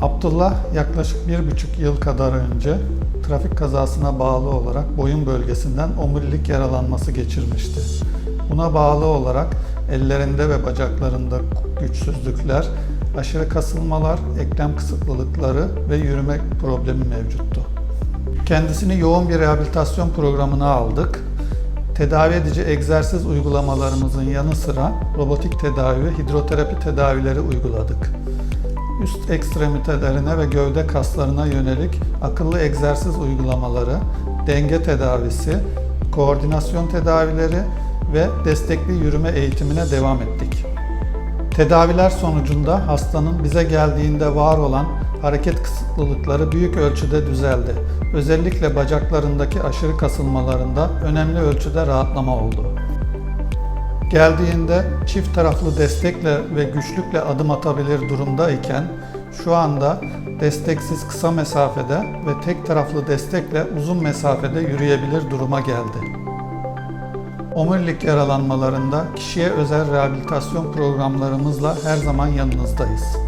Abdullah yaklaşık bir buçuk yıl kadar önce trafik kazasına bağlı olarak boyun bölgesinden omurilik yaralanması geçirmişti. Buna bağlı olarak ellerinde ve bacaklarında güçsüzlükler, aşırı kasılmalar, eklem kısıtlılıkları ve yürüme problemi mevcuttu. Kendisini yoğun bir rehabilitasyon programına aldık. Tedavi edici egzersiz uygulamalarımızın yanı sıra robotik tedavi ve hidroterapi tedavileri uyguladık. Üst ekstremitelerine ve gövde kaslarına yönelik akıllı egzersiz uygulamaları, denge tedavisi, koordinasyon tedavileri ve destekli yürüme eğitimine devam ettik. Tedaviler sonucunda hastanın bize geldiğinde var olan hareket kısıtlılıkları büyük ölçüde düzeldi. Özellikle bacaklarındaki aşırı kasılmalarında önemli ölçüde rahatlama oldu. Geldiğinde çift taraflı destekle ve güçlükle adım atabilir durumdayken şu anda desteksiz kısa mesafede ve tek taraflı destekle uzun mesafede yürüyebilir duruma geldi. Omurilik yaralanmalarında kişiye özel rehabilitasyon programlarımızla her zaman yanınızdayız.